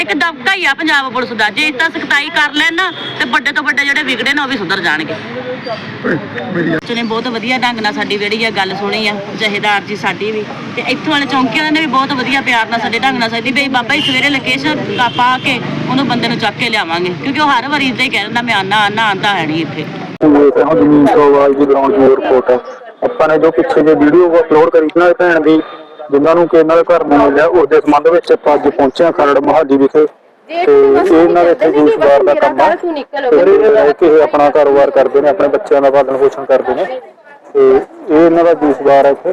ਇੱਕ ਦਬਕਾ ਹੀ ਆ ਪੰਜਾਬ ਪੁਲਿਸ ਦਾ। ਜੇ ਇਸ ਤਰ੍ਹਾਂ ਸਖਤਾਈ ਕਰ ਲੈਣ ਨਾ, ਤੇ ਵੱਡੇ ਤੋਂ ਵੱਡੇ ਜਿਹੜੇ ਵਿਗੜੇ ਨੇ, ਉਹ ਵੀ ਸੁਧਰ ਜਾਣਗੇ। ਬੱਚੇ ਨੇ ਬਹੁਤ ਵਧੀਆ ਢੰਗ ਨਾਲ ਸਾਡੀ ਜਿਹੜੀ ਆ ਗੱਲ ਸੁਣੀ ਆ, ਜਹੇਦਾਰ ਜੀ ਸਾਡੀ ਵੀ। ਤੇ ਇੱਥੋਂ ਵਾਲੇ ਚੌਂਕੀ ਵਾਲਿਆਂ ਨੇ ਵੀ ਬਹੁਤ ਵਧੀਆ ਪਿਆਰ ਨਾਲ ਸਾਡੇ ਢੰਗ ਨਾਲ ਸਾਡੀ ਵੀ, ਬਾਬਾ ਜੀ ਸਵੇਰੇ ਲੋਕੇਸ਼ਨ ਪਾ ਕੇ ਉਹਨੂੰ ਬੰਦੇ ਨੂੰ ਚੱਕ ਕੇ ਲਿਆਵਾਂਗੇ। ਕਿਉਂਕਿ ਉਹ ਹਰ ਵਾਰੀ ਇਦਾਂ ਹੀ ਕਹਿ ਦਿੰਦਾ, ਮੈਂ ਆਨਾ ਆਨਾ, ਆਂਦਾ ਹੈ ਨਹੀਂ ਇੱਥੇ। ਜ਼ਮੀਨ ਤੋਂ ਆਵਾਜ਼ ਦੀ ਗਰਾਊਂਡ ਦੀ ਰਿਪੋਰਟ ਹੈ ਆਪਾਂ ਨੇ ਜੋ ਪਿੱਛੇ ਜੇ ਵੀਡੀਓ ਅਪਲੋਡ ਕਰੀ ਸੀ ਨਾ, ਭੈਣ ਦੀ ਜਿਨ੍ਹਾਂ ਨੂੰ ਕਿ ਇਹਨਾਂ ਦੇ ਘਰ ਨਹੀਂ ਮਿਲਿਆ ਉਸ ਦੇ ਸੰਬੰਧ ਵਿੱਚ ਆਪਾਂ ਅੱਜ ਪਹੁੰਚੇ ਹਾਂ ਖਰੜ ਮਹਾਜੀ ਵਿਖੇ। ਤੇ ਇਹ ਇਹਨਾਂ ਦੇ ਇੱਥੇ ਜੂਸਬਾਰ ਦਾ ਕੰਮ। ਹੈ ਤੇ ਇਹ ਰਹਿ ਕੇ ਇਹ ਆਪਣਾ ਕਾਰੋਬਾਰ ਕਰਦੇ ਨੇ ਆਪਣੇ ਬੱਚਿਆਂ ਦਾ ਪਾਲਣ ਪੋਸ਼ਣ ਕਰਦੇ ਨੇ। ਤੇ ਇਹ ਇਹਨਾਂ ਦਾ ਜੂਸਬਾਰ ਹੈ ਇੱਥੇ।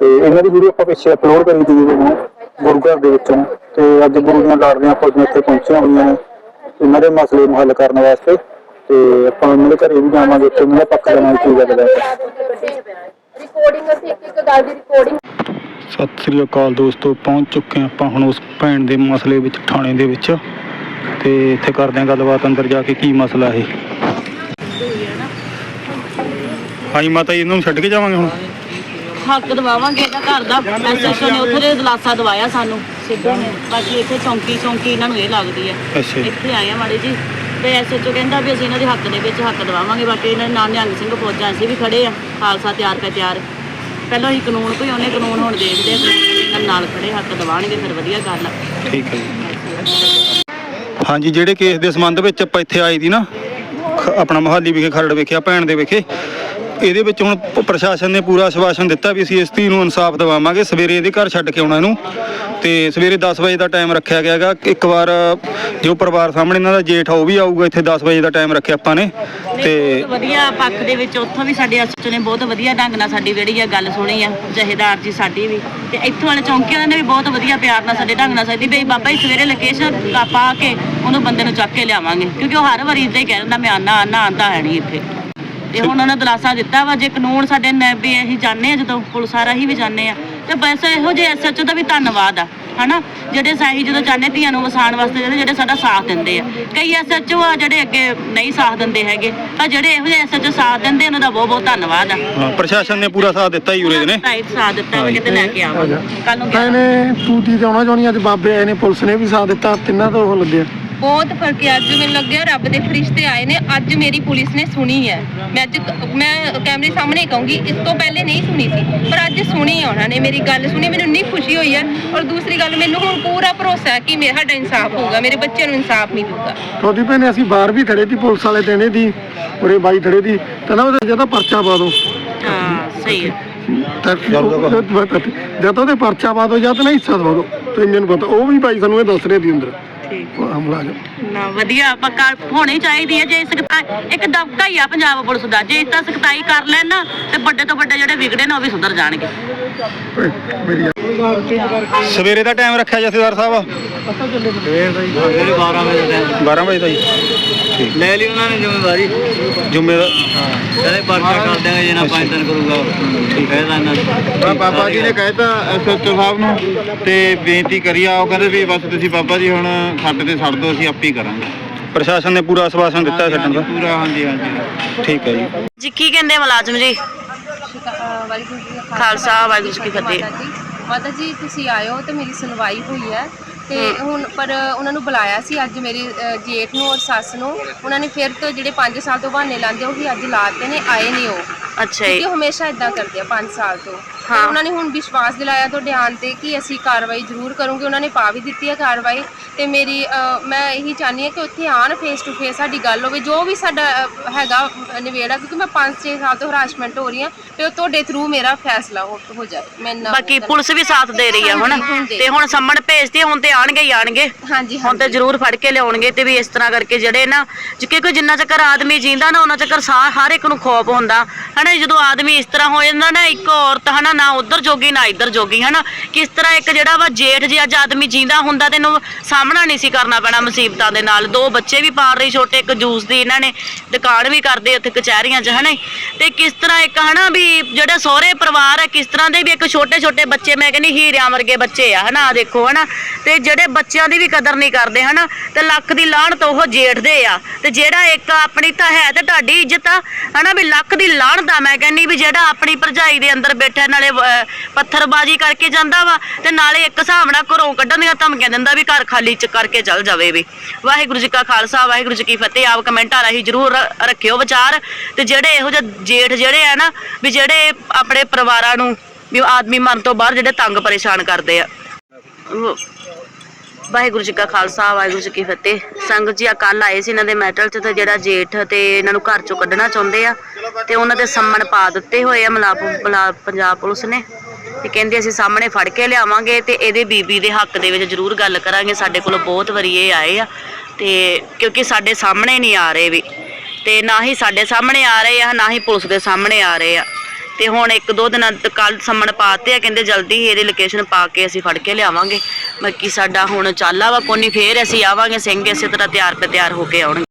ਤੇ ਇਹਨਾਂ ਦੀ ਵੀਡੀਓ ਆਪਾਂ ਪਿੱਛੇ ਅਪਲੋਡ ਕਰੀ ਸੀ ਜਦੋਂ ਗੁਰੂ ਘਰ ਦੇ ਵਿੱਚੋਂ। ਤੇ ਅੱਜ ਗੁਰੂ ਦੀਆਂ ਲਾੜੀਆਂ ਪੁਲਿਸ ਇੱਥੇ ਪਹੁੰਚੀਆਂ ਹੋਈਆਂ ਨੇ ਇਹਨਾਂ ਦੇ ਮਸਲੇ ਨੂੰ ਹੱਲ ਕਰਨ ਵਾਸਤੇ। ਤੇ ਆਪਾਂ ਉਹਨਾਂ ਦੇ ਘਰੇ ਵੀ ਜਾਵਾਂਗੇ ਤੇ ਉਹਨਾਂ ਦਾ ਪੱਖ ਲੈਣਾ ਕੀ ਗੱਲ ਹੈ। ਰਿਕਾਰਡਿੰਗ ਅਸੀਂ ਇੱਕ ਇੱਕ ਗੱਲ ਦੀ ਰਿਕਾਰਡਿੰਗ ਸਤਿ ਸ੍ਰੀ ਅਕਾਲ ਦੋਸਤੋ ਪਹੁੰਚ ਚੁੱਕੇ ਆਪਾਂ ਹੁਣ ਉਸ ਭੈਣ ਦੇ ਮਸਲੇ ਵਿੱਚ ਥਾਣੇ ਦੇ ਵਿੱਚ। ਤੇ ਇੱਥੇ ਕਰਦੇ ਹਾਂ ਗੱਲਬਾਤ ਅੰਦਰ ਜਾ ਕੇ ਕੀ ਮਸਲਾ ਹੈ ਹਾਂਜੀ ਮਾਤਾ ਜੀ ਇਹਨਾਂ ਨੂੰ ਛੱਡ ਕੇ ਜਾਵਾਂਗੇ ਹੁਣ? ਹੱਕ ਦਵਾਵਾਂਗੇ ਇਹਦਾ ਘਰ ਦਾ। ਐਸਐਸਓ ਨੇ ਉੱਥੇ ਦੇ ਦਲਾਸਾ ਦਵਾਇਆ ਸਾਨੂੰ। ਸਿੱਧੂ ਨੇ। ਬਾਕੀ ਇੱਥੇ ਚੌਂਕੀ ਚੌਂਕੀ ਇਹਨਾਂ ਨੂੰ ਇਹ ਲੱਗਦੀ ਹੈ ਅੱਛਾ ਜੀ। ਇੱਥੇ ਆਏ ਆ ਮਾੜੇ ਜੀ। ਤੇ ਐਸਐਚਓ ਕਹਿੰਦਾ ਵੀ ਅਸੀਂ ਇਹਨਾਂ ਦੇ ਹੱਕ ਦੇ ਵਿੱਚ ਹੱਕ ਦਵਾਵਾਂਗੇ। ਬਾਕੀ ਇਹਨਾਂ ਦੇ ਨਾਲ ਨਿਹੰਗ ਸਿੰਘ ਫੌਜਾਂ ਅਸੀਂ ਵੀ ਖੜੇ ਆ। ਖਾਲਸਾ ਤਿਆਰ ਪੈ ਤਿਆਰ। ਪਹਿਲਾਂ ਹੀ ਕਾਨੂੰਨ ਕੋਈ ਉਹਨੇ ਕਾਨੂੰਨ ਹੁਣ ਦੇਖਦੇ ਆ ਕਾਨੂੰਨ ਨਾਲ ਖੜੇ ਹੱਕ ਦਵਾਣਗੇ ਫਿਰ ਵਧੀਆ ਗੱਲ ਆ। ਠੀਕ ਹੈ ਜੀ। ਹਾਂਜੀ ਜਿਹੜੇ ਕੇਸ ਦੇ ਸੰਬੰਧ ਵਿੱਚ ਆਪਾਂ ਇੱਥੇ ਆਏ ਦੀ ਨਾ ਆਪਣਾ ਮਹਾਲੀ ਵਿਖੇ ਖਰੜ ਵੇਖਿਆ ਭੈਣ ਦੇ ਵਿਖੇ ਇਹਦੇ ਵਿੱਚ ਹੁਣ ਪ੍ਰਸ਼ਾਸਨ ਨੇ ਪੂਰਾ ਆਸ਼ਵਾਸਨ ਦਿੱਤਾ ਵੀ ਅਸੀਂ ਇਸ ਧੀ ਨੂੰ ਇਨਸਾਫ ਦਿਵਾਵਾਂਗੇ ਸਵੇਰੇ ਇਹਦੇ ਘਰ ਛੱਡ ਕੇ ਆਉਣਾ ਇਹਨੂੰ। ਤੇ ਸਵੇਰੇ 10 ਵਜੇ ਦਾ ਟਾਈਮ ਰੱਖਿਆ ਗਿਆ ਹੈਗਾ। ਇੱਕ ਵਾਰ ਜੋ ਪਰਿਵਾਰ ਸਾਹਮਣੇ ਇਹਨਾਂ ਦਾ ਜੇਠ ਆ ਉਹ ਵੀ ਆਊਗਾ ਇੱਥੇ 10 ਵਜੇ ਦਾ ਟਾਈਮ ਰੱਖਿਆ ਆਪਾਂ ਨੇ। ਤੇ ਬਹੁਤ ਵਧੀਆ ਪੱਖ ਦੇ ਵਿੱਚ ਉੱਥੋਂ ਵੀ ਸਾਡੇ ਐਸਐਚਓ ਨੇ ਬਹੁਤ ਵਧੀਆ ਢੰਗ ਨਾਲ ਸਾਡੀ ਜਿਹੜੀ ਆ ਗੱਲ ਸੁਣੀ ਆ ਜਹੇਦਾਰ ਜੀ ਸਾਡੀ ਵੀ। ਤੇ ਇੱਥੋਂ ਵਾਲੇ ਚੌਂਕੀ ਵਾਲਿਆਂ ਨੇ ਵੀ ਬਹੁਤ ਵਧੀਆ ਪਿਆਰ ਨਾਲ ਸਾਡੇ ਢੰਗ ਨਾਲ ਸਾਡੀ ਵੀ ਬਾਬਾ ਜੀ ਸਵੇਰੇ ਲੋਕੇਸ਼ਨ ਪਾ ਕੇ ਉਹਨੂੰ ਬੰਦੇ ਨੂੰ ਚੱਕ ਕੇ ਲਿਆਵਾਂਗੇ। ਕਿਉਂਕਿ ਉਹ ਹਰ ਵਾਰੀ ਇਦਾਂ ਹੀ ਕਹਿ ਦਿੰਦਾ ਮੈਂ ਆਨਾ ਆਨਾ ਆਂਦਾ ਹੈ ਨਹੀਂ ਇੱਥੇ। ਤੇ ਹੁਣ ਉਹਨਾਂ ਦਲਾਸਾ ਦਿੱਤਾ ਵਾ ਜੇ ਕਾਨੂੰਨ ਸਾਡੇ ਨੇ ਵੀ ਅਸੀਂ ਜਾਣਦੇ ਆ ਜਦੋਂ ਪੁਲਿਸ ਸਾਰਾ ਹੀ ਵੀ ਜਾਣਦੇ ਆ। ਤੇ ਬਸ ਇਹੋ ਜਿਹੇ ਐਸਐਚਓ ਦਾ ਵੀ ਧੰਨਵਾਦ ਆ। ਹਨਾ? ਜਿਹੜੇ ਸਾਹੀ ਜਦੋਂ ਚਾਹੁੰਦੇ ਧੀਆਂ ਨੂੰ ਵਸਾਉਣ ਵਾਸਤੇ ਜਿਹੜੇ ਜਿਹੜੇ ਸਾਡਾ ਸਾਥ ਦਿੰਦੇ ਆ। ਕਈ ਐਸਐਚਓ ਆ ਜਿਹੜੇ ਅੱਗੇ ਨਹੀਂ ਸਾਥ ਦਿੰਦੇ ਹੈਗੇ। ਤਾਂ ਜਿਹੜੇ ਇਹੋ ਜਿਹੇ ਐਸਐਚਓ ਸਾਥ ਦਿੰਦੇ ਉਹਨਾਂ ਦਾ ਬਹੁਤ ਬਹੁਤ ਧੰਨਵਾਦ ਆ। ਹਾਂ, ਪ੍ਰਸ਼ਾਸਨ ਨੇ ਪੂਰਾ ਸਾਥ ਦਿੱਤਾ ਹੀ ਉਰੇ ਦੇ ਨੇ। ਸਾਥ ਦਿੱਤਾ ਵਾ ਕਿਤੇ ਲੈ ਕੇ ਆਵਾਂਗੇ ਕੱਲ ਨੂੰ ਗਿਆ। ਇਹਨੇ ਤੂਤੀ ਤੇ ਆਉਣਾ ਚਾਹੁੰਦੀ ਅੱਜ ਬਾਬੇ ਆਏ ਨੇ ਪੁਲਿਸ ਨੇ ਵੀ ਸਾਥ ਦਿੱਤਾ ਤਿੰਨਾਂ ਤੋਂ ਉਹ ਲੱਗਿਆ। ਬਹੁਤ ਫ਼ਰਕ ਹੈ। ਅੱਜ ਮੈਨੂੰ ਲੱਗਿਆ ਰੱਬ ਦੇ ਫਰਿਸ਼ਤੇ ਆਏ ਨੇ। ਅੱਜ ਮੇਰੀ ਪੁਲਿਸ ਨੇ ਸੁਣੀ ਹੈ। ਮੈਂ ਅੱਜ ਮੈਂ ਕੈਮਰੇ ਸਾਹਮਣੇ ਕਹੂੰਗੀ ਇਸ ਤੋਂ ਪਹਿਲੇ ਨਹੀਂ ਸੁਣੀ ਸੀ ਪਰ ਅੱਜ ਸੁਣੀ ਹੈ ਉਹਨਾਂ ਨੇ। ਮੇਰੀ ਗੱਲ ਸੁਣੀ ਮੈਨੂੰ ਇੰਨੀ ਖੁਸ਼ੀ ਹੋਈ ਹੈ। ਔਰ ਦੂਸਰੀ ਗੱਲ ਮੈਨੂੰ ਹੁਣ ਪੂਰਾ ਭਰੋਸਾ ਹੈ ਕਿ ਮੇਰਾ ਸਾਡਾ ਇਨਸਾਫ ਹੋਊਗਾ ਮੇਰੇ ਬੱਚਿਆਂ ਨੂੰ ਇਨਸਾਫ ਮਿਲੂਗਾ। ਤੁਹਾਡੀ ਭੈਣੇ ਅਸੀਂ ਬਾਹਰ ਵੀ ਖੜੇ ਸੀ ਪੁਲਿਸ ਵਾਲੇ ਦੇਣੇ ਦੀ ਉਰੇ ਬਾਈ ਖੜੇ ਦੀ ਤਾਂ ਨਾ ਉਹਦੇ ਜਦੋਂ ਪਰਚਾ ਪਾ ਦੋ ਹਾਂ ਸਹੀ ਹੈ। ਤਾਂ ਜਦ ਉਹਦੇ ਪਰਚਾ ਪਾ ਦੋ ਜਾਂ ਤਾਂ ਹਿੱਸਾ ਦਵਾ ਦੋ ਤੈਨੂੰ ਨੂੰ ਪਤਾ ਉਹ ਵੀ ਭਾਈ ਸਾਨੂੰ ਇਹ ਦੱਸ ਰਹੇ ਦੀ ਅੰਦਰ। ਠੀਕ ਉਹ ਹਮਲਾ ਜੋ ਨਾ ਵਧੀਆ ਪੱਕਾ ਹੋਣੀ ਚਾਹੀਦੀ ਹੈ ਜੇ ਸਖਤਾਈ ਇੱਕ ਦਬਕਾ ਹੀ ਆ ਪੰਜਾਬ ਪੁਲਿਸ ਦਾ ਜੇ ਇਸ ਤਰ੍ਹਾਂ ਸਖਤਾਈ ਕਰ ਲੈਣ ਨਾ ਤੇ ਵੱਡੇ ਤੋਂ ਵੱਡੇ ਜਿਹੜੇ ਵਿਗੜੇ ਨੇ ਉਹ ਵੀ ਸੁਧਰ ਜਾਣਗੇ। ਸਵੇਰੇ ਦਾ ਟਾਈਮ ਰੱਖਿਆ ਜਥੇਦਾਰ ਸਾਹਿਬ। ਜਿਹੜੇ 12 ਵਜੇ ਦਾ 12 ਵਜੇ ਦਾ ਲੈ ਲਈ ਉਹਨਾਂ ਨੇ ਜ਼ਿੰਮੇਵਾਰੀ। ਜ਼ਿੰਮੇਦਾਰ ਕਹਿੰਦੇ ਪਰਚਾ ਕਰ ਦਿਆਂਗੇ ਜੇ ਨਾ ਪੰਜ ਦਿਨ ਕਰੂਗਾ ਠੀਕ। ਹੈ ਇਹਨਾਂ ਨੇ ਬਾਬਾ ਜੀ ਨੇ ਕਹਿਤਾ ਐਸਐਚਓ ਸਾਹਿਬ ਨੂੰ ਤੇ ਬੇਨਤੀ ਕਰੀ ਆ ਉਹ ਕਹਿੰਦੇ ਵੀ ਬਸ ਤੁਸੀਂ ਬਾਬਾ ਜੀ ਹੁਣ ਸਾਡੇ ਤੇ ਛੱਡ ਦਿਓ ਅਸੀਂ ਆਪੇ ਹੀ ਕਰਾਂਗੇ। ਪ੍ਰਸ਼ਾਸਨ ਨੇ ਪੂਰਾ ਆਸ਼ਵਾਸਨ ਦਿੱਤਾ ਛੱਡਣ ਦਾ? ਪੂਰਾ ਹਾਂਜੀ ਹਾਂਜੀ। ਠੀਕ ਹੈ ਜੀ। ਜੀ ਕੀ ਕਹਿੰਦੇ ਮੁਲਾਜ਼ਮ ਜੀ? ਵਾਹਿਗੁਰੂ ਜੀ ਕਾ ਖਾਲਸਾ ਵਾਹਿਗੁਰੂ ਜੀ ਕੀ ਫਤਿਹ। ਮਾਤਾ ਜੀ ਤੁਸੀਂ ਆਇਓ ਤੇ ਮੇਰੀ ਸੁਣਵਾਈ ਹੋਈ ਹੈ। ਤੇ ਹੁਣ ਪਰ ਉਹਨਾਂ ਨੂੰ ਬੁਲਾਇਆ ਸੀ ਅੱਜ ਮੇਰੇ ਜੇਠ ਨੂੰ ਔਰ ਸੱਸ ਨੂੰ। ਉਹਨਾਂ ਨੇ ਫਿਰ ਤੋਂ ਜਿਹੜੇ 5 ਸਾਲ ਤੋਂ ਬਹਾਨੇ ਲਾਉਂਦੇ ਉਹ ਵੀ ਅੱਜ ਲਾਤੇ ਨੇ ਆਏ ਨਹੀਂ ਉਹ। ਅੱਛਾ ਕਿਉਂਕਿ ਜੀ। ਉਹ ਹਮੇਸ਼ਾ ਇਦਾਂ ਕਰਦੇ ਆ 5 ਸਾਲ ਤੋਂ। ਤੇ ਹਾਂ। ਉਹਨਾਂ ਨੇ ਹੁਣ ਵਿਸ਼ਵਾਸ ਦਿਲਾਇਆ ਤੁਹਾਡੇ ਆਉਣ ਤੇ ਕਿ ਅਸੀਂ ਕਾਰਵਾਈ ਜ਼ਰੂਰ ਕਰੂਗੇ। ਉਹਨਾਂ ਨੇ ਪਾ ਵੀ ਦਿੱਤੀ ਹੈ ਕਾਰਵਾਈ। ਤੇ ਮੇਰੀ ਅ, ਮੈਂ ਇਹੀ ਚਾਹਨੀ ਹਾਂ ਕਿ ਉੱਥੇ ਆਣ ਫੇਸ ਟੂ ਫੇਸ ਸਾਡੀ ਗੱਲ ਹੋਵੇ। ਜੋ ਵੀ ਸਾਡਾ ਅ, ਹੈਗਾ ਅ, ਨਿਬੇੜਾ ਕਿਉਂਕਿ ਮੈਂ 5-6 ਸਾਲ ਤੋਂ ਹਰਾਸਮੈਂਟ ਹੋ ਰਹੀ ਹਾਂ ਤੇ ਉਹ ਤੁਹਾਡੇ ਥਰੂ ਮੇਰਾ ਫੈਸਲਾ ਹੋ ਹੋ ਜਾਏ ਮੈਂ ਨਾ ਬਾਕੀ ਪੁਲਿਸ ਵੀ ਸਾਥ ਦੇ ਰਹੀ ਆ ਹੁਣ। ਤੇ ਹੁਣ ਸੰਮਣ ਭੇਜਦੇ ਹੁਣ ਤੇ ਆਣਗੇ ਹੀ ਆਣਗੇ ਹਾਂਜੀ ਹੁਣ ਤੇ ਹਾਂਜੀ। ਜ਼ਰੂਰ ਫੜ ਕੇ ਲਿਆਉਣਗੇ ਤੇ ਵੀ ਇਸ ਤਰ੍ਹਾਂ ਕਰਕੇ ਜਿਹੜੇ ਨਾ ਜਿੱਕੇ ਕੋਈ ਜਿੰਨਾ ਚੱਕਰ ਆਦਮੀ ਜੀਂਦਾ ਨਾ ਉਹਨਾਂ ਚੱਕਰ ਸਾਹ ਹਰ ਇੱਕ ਨੂੰ ਖੌਫ ਹੁੰਦਾ ਹਨਾ, ਜਦੋਂ ਆਦਮੀ ਇਸ ਤਰ੍ਹਾਂ ਹੋ ਜਾਂਦਾ ਨਾ, ਇੱਕ ਔਰਤ ਹਨਾ, ਨਾ ਉਧਰ ਜੋਗੀ, ਨਾ ਇੱਧਰ ਜੋਗੀ, ਹਨਾ। ਕਿਸ ਤਰ੍ਹਾਂ ਇੱਕ ਜਿਹੜਾ ਵਾ ਜੇਠ ਜੇ ਅੱਜ ਆਦਮੀ ਜੀਂਦਾ ਹੁੰਦਾ, ਤੈਨੂੰ ਸਾਹਮਣਾ ਨਹੀਂ ਸੀ ਕਰਨਾ ਪੈਣਾ ਮੁਸੀਬਤਾਂ ਦੇ ਨਾਲ। ਦੋ ਬੱਚੇ ਵੀ ਪਾਲ ਰਹੀ, ਛੋਟੇ ਇੱਕ ਜੂਸ ਦੀ ਇਹਨਾਂ ਨੇ ਦੁਕਾਨ ਵੀ ਕਰਦੇ ਉੱਥੇ ਕਚਹਿਰੀਆਂ 'ਚ, ਹਨਾ। ਤੇ ਕਿਸ ਤਰ੍ਹਾਂ ਇੱਕ ਹਨਾ ਵੀ ਜਿਹੜੇ ਸਹੁਰੇ ਪਰਿਵਾਰ ਹੈ, ਕਿਸ ਤਰ੍ਹਾਂ ਦੇ ਵੀ ਇੱਕ ਛੋਟੇ ਛੋਟੇ ਬੱਚੇ, ਮੈਂ ਕਹਿੰਦੀ ਹੀਰਿਆਂ ਵਰਗੇ ਬੱਚੇ ਆ, ਹਨਾ, ਆਹ ਦੇਖੋ, ਹਨਾ। ਤੇ ਜਿਹੜੇ ਬੱਚਿਆਂ ਦੀ ਵੀ ਕਦਰ ਨਹੀਂ ਕਰਦੇ, ਹਨਾ, ਤੇ ਲੱਖ ਦੀ ਲਾਹਣ ਤੋਂ ਉਹ ਜੇਠਦੇ ਆ। ਤੇ ਜਿਹੜਾ ਇੱਕ ਆਪਣੀ ਤਾਂ ਹੈ ਤੇ ਤੁਹਾਡੀ ਇੱਜ਼ਤ ਆ, ਹਨਾ, ਵੀ ਲੱਖ ਦੀ ਲਾਹਣਤ ਤਾਂ ਮੈਂ ਕਹਿੰਨੀ ਵੀ ਜਿਹੜਾ ਆਪਣੀ ਭਰਜਾਈ ਦੇ ਅੰਦਰ ਬੈਠਾ, ਨਾਲੇ ਪੱਥਰਬਾਜ਼ੀ ਕਰਕੇ ਜਾਂਦਾ ਵਾ, ਤੇ ਨਾਲੇ ਇੱਕ ਹਿਸਾਬ ਨਾਲ ਘਰੋਂ ਕੱਢਣ ਦੀਆਂ ਧਮਕੀਆਂ ਦਿੰਦਾ ਵੀ ਘਰ ਖਾਲੀ ਚ ਕਰਕੇ ਚੱਲ ਜਾਵੇ ਵੀ। ਵਾਹਿਗੁਰੂ ਜੀ ਕਾ ਖਾਲਸਾ, ਵਾਹਿਗੁਰੂ ਜੀ ਕੀ ਫਤਿਹ। ਆਪ ਕਮੈਂਟਾਂ ਰਾਹੀਂ ਜਰੂਰ ਰੱਖਿਓ ਵਿਚਾਰ। ਤੇ ਜਿਹੜੇ ਇਹੋ ਜਿਹੇ ਜੇਠ ਜਿਹੜੇ ਆ ਨਾ, ਵੀ ਜਿਹੜੇ ਆਪਣੇ ਪਰਿਵਾਰਾਂ ਨੂੰ, ਵੀ ਆਦਮੀ ਮਨ ਤੋਂ ਬਾਹਰ ਜਿਹੜੇ ਤੰਗ ਪਰੇਸ਼ਾਨ ਕਰਦੇ ਆ। ਵਾਹਿਗੁਰੂ ਜੀ ਕਾ ਖਾਲਸਾ, ਵਾਹਿਗੁਰੂ ਜੀ ਕੀ ਫਤਿਹ। ਸੰਗਤ ਜੀ ਕੱਲ ਆਏ ਸੀ ਇਹਨਾਂ ਦੇ ਮੈਟਲ ਚ ਤੇ ਜਿਹੜਾ ਜੇਠ ਤੇ ਇਹਨਾਂ ਨੂੰ ਘਰ ਚੋਂ ਕੱਢਣਾ ਚਾਹੁੰਦੇ ਆ ਤੇ ਉਹਨਾਂ ਦੇ ਸੰਮਣ ਪਾ ਦਿੱਤੇ ਹੋਏ ਆ ਮਲਾਪ ਪੰਜਾਬ ਪੁਲਿਸ ਨੇ। ਤੇ ਕਹਿੰਦੇ ਅਸੀਂ ਸਾਹਮਣੇ ਫੜ ਕੇ ਲਿਆਵਾਂਗੇ ਤੇ ਇਹਦੇ ਬੀਬੀ ਦੇ ਹੱਕ ਦੇ ਵਿੱਚ ਜ਼ਰੂਰ ਗੱਲ ਕਰਾਂਗੇ। ਸਾਡੇ ਕੋਲ ਬਹੁਤ ਵਾਰੀ ਇਹ ਆਏ ਆ ਤੇ ਕਿਉਂਕਿ ਸਾਡੇ ਸਾਹਮਣੇ ਨਹੀਂ ਆ ਰਹੇ ਵੀ। ਤੇ ਨਾ ਹੀ ਸਾਡੇ ਸਾਹਮਣੇ ਆ ਰਹੇ ਆ, ਨਾ ਹੀ ਪੁਲਿਸ ਦੇ ਸਾਹਮਣੇ ਆ ਰਹੇ ਆ। ਤੇ ਹੁਣ ਇੱਕ ਦੋ ਦਿਨਾਂ ਕੱਲ ਸੰਮਣ ਪਾਤੇ ਆ, ਕਹਿੰਦੇ ਜਲਦੀ ਹੀ ਇਹਦੀ ਲੋਕੇਸ਼ਨ ਪਾ ਕੇ ਅਸੀਂ ਫੜ ਕੇ ਲਿਆਵਾਂਗੇ। ਬਾਕੀ ਸਾਡਾ ਹੁਣ ਚਾਲਾ ਵਾ ਕੋਨੀ ਫੇਰ ਅਸੀਂ ਆਵਾਂਗੇ ਸਿੰਘ ਇਸੇ ਤਰ੍ਹਾਂ ਤਿਆਰ ਤੇ ਤਿਆਰ ਹੋ ਕੇ ਆਉਣਗੇ।